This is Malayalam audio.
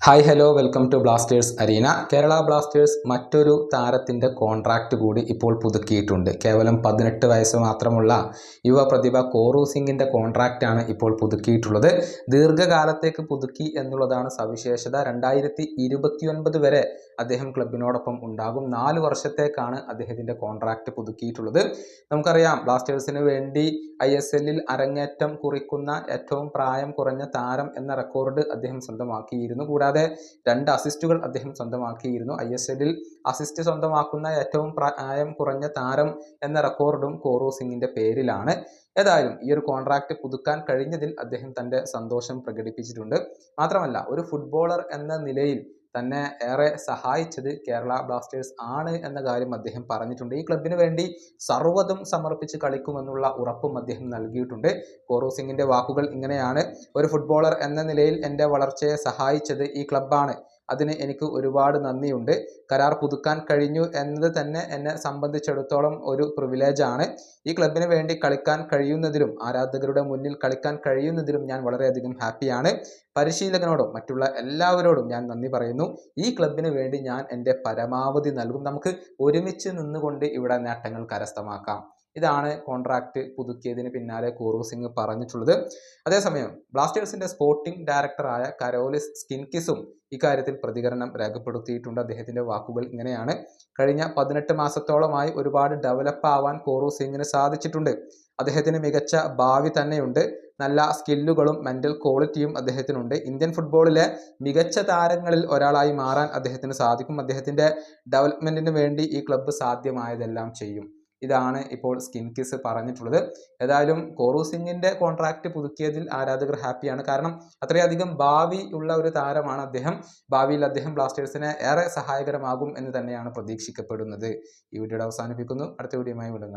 Hi hello welcome to Blasters arena Kerala Blasters മറ്റൊരു താരത്തിന്റെ കോൺട്രാക്റ്റ് കൂടി ഇപ്പോൾ പുതുക്കിയിട്ടുണ്ട്. കേവലം പതിനെട്ട് വയസ്സ് മാത്രമുള്ള യുവ പ്രതിഭ കോറു സിംഗിന്റെ കോൺട്രാക്റ്റാണ് ഇപ്പോൾ പുതുക്കിയിട്ടുള്ളത്. ദീർഘകാലത്തേക്ക് പുതുക്കി എന്നുള്ളതാണ് സവിശേഷത. രണ്ടായിരത്തി വരെ അദ്ദേഹം ക്ലബിനോടൊപ്പം ഉണ്ടാകും. നാല് വർഷത്തേക്കാണ് അദ്ദേഹത്തിന്റെ കോൺട്രാക്റ്റ് പുതുക്കിയിട്ടുള്ളത്. നമുക്കറിയാം ബ്ലാസ്റ്റേഴ്സിന് വേണ്ടി ഐ എസ് എല്ലിൽ അരങ്ങേറ്റം കുറിക്കുന്ന ഏറ്റവും പ്രായം കുറഞ്ഞ താരം എന്ന റെക്കോർഡ് അദ്ദേഹം സ്വന്തമാക്കിയിരുന്നു. കൂടാതെ രണ്ട് അസിസ്റ്റുകൾ അദ്ദേഹം സ്വന്തമാക്കിയിരുന്നു. ഐ എസ് എല്ലിൽ അസിസ്റ്റ് സ്വന്തമാക്കുന്ന ഏറ്റവും പ്രായം കുറഞ്ഞ താരം എന്ന റെക്കോർഡും കോറോ സിംഗിന്റെ പേരിലാണ്. ഏതായാലും ഈ ഒരു കോൺട്രാക്റ്റ് പുതുക്കാൻ കഴിഞ്ഞതിൽ അദ്ദേഹം തന്റെ സന്തോഷം പ്രകടിപ്പിച്ചിട്ടുണ്ട്. മാത്രമല്ല ഒരു ഫുട്ബോളർ എന്ന നിലയിൽ തന്നെ ഏറെ സഹായിച്ചത് കേരള ബ്ലാസ്റ്റേഴ്സ് ആണ് എന്ന കാര്യം അദ്ദേഹം പറഞ്ഞിട്ടുണ്ട്. ഈ ക്ലബിന് വേണ്ടി സർവതും സമർപ്പിച്ച് കളിക്കുമെന്നുള്ള ഉറപ്പും അദ്ദേഹം നൽകിയിട്ടുണ്ട്. കോറോ സിംഗിന്റെ വാക്കുകൾ ഇങ്ങനെയാണ്. ഒരു ഫുട്ബോളർ എന്ന നിലയിൽ എന്റെ വളർച്ചയെ സഹായിച്ചത് ഈ ക്ലബ്ബാണ് അതിന് എനിക്ക് ഒരുപാട് നന്ദിയുണ്ട്. കരാർ പുതുക്കാൻ കഴിഞ്ഞു എന്നത് തന്നെ എന്നെ സംബന്ധിച്ചിടത്തോളം ഒരു പ്രിവിലേജാണ് ഈ ക്ലബിന് വേണ്ടി കളിക്കാൻ കഴിയുന്നതിലും ആരാധകരുടെ മുന്നിൽ കളിക്കാൻ കഴിയുന്നതിലും ഞാൻ വളരെയധികം ഹാപ്പിയാണ് പരിശീലകനോടും മറ്റുള്ള എല്ലാവരോടും ഞാൻ നന്ദി പറയുന്നു. ഈ ക്ലബിന് വേണ്ടി ഞാൻ എന്റെ പരമാവധി നൽകും. നമുക്ക് ഒരുമിച്ച് നിന്നുകൊണ്ട് ഇവിടെ നേട്ടങ്ങൾ കരസ്ഥമാക്കാം. ഇതാണ് കോൺട്രാക്ട് പുതുക്കിയതിന് പിന്നാലെ കൂർവ് സിംഗ് പറഞ്ഞിട്ടുള്ളത്. അതേസമയം ബ്ലാസ്റ്റേഴ്സിന്റെ സ്പോർട്ടിംഗ് ഡയറക്ടറായ കരോലിസ് സ്കിൻകിസും ഇക്കാര്യത്തിൽ പ്രതികരണം രേഖപ്പെടുത്തിയിട്ടുണ്ട്. അദ്ദേഹത്തിന്റെ വാക്കുകൾ ഇങ്ങനെയാണ്. കഴിഞ്ഞ പതിനെട്ട് മാസത്തോളമായി ഒരുപാട് ഡെവലപ്പ് ആവാൻ കോറു സിംഗിന് സാധിച്ചിട്ടുണ്ട്. അദ്ദേഹത്തിന് മികച്ച ഭാവി തന്നെയുണ്ട്. നല്ല സ്കില്ലുകളും മെന്റൽ ക്വാളിറ്റിയും അദ്ദേഹത്തിനുണ്ട്. ഇന്ത്യൻ ഫുട്ബോളിലെ മികച്ച താരങ്ങളിൽ ഒരാളായി മാറാൻ അദ്ദേഹത്തിന് സാധിക്കും. അദ്ദേഹത്തിന്റെ ഡെവലപ്മെന്റിന് വേണ്ടി ഈ ക്ലബ്ബ് സാധ്യമായതെല്ലാം ചെയ്യും. ഇതാണ് ഇപ്പോൾ സ്കിൻ കിസ് പറഞ്ഞിട്ടുള്ളത്. ഏതായാലും കോറു സിംഗിന്റെ കോൺട്രാക്ട് പുതുക്കിയതിൽ ആരാധകർ ഹാപ്പിയാണ് കാരണം അത്രയധികം ഭാവി ഉള്ള ഒരു താരമാണ് അദ്ദേഹം. ഭാവിയിൽ അദ്ദേഹം ബ്ലാസ്റ്റേഴ്സിനെ ഏറെ സഹായകരമാകും എന്ന് തന്നെയാണ് പ്രതീക്ഷിക്കപ്പെടുന്നത്. ഈ വീഡിയോയുടെ അവസാനിപ്പിക്കുന്നു. അടുത്ത വീഡിയോയുമായി വീണ്ടും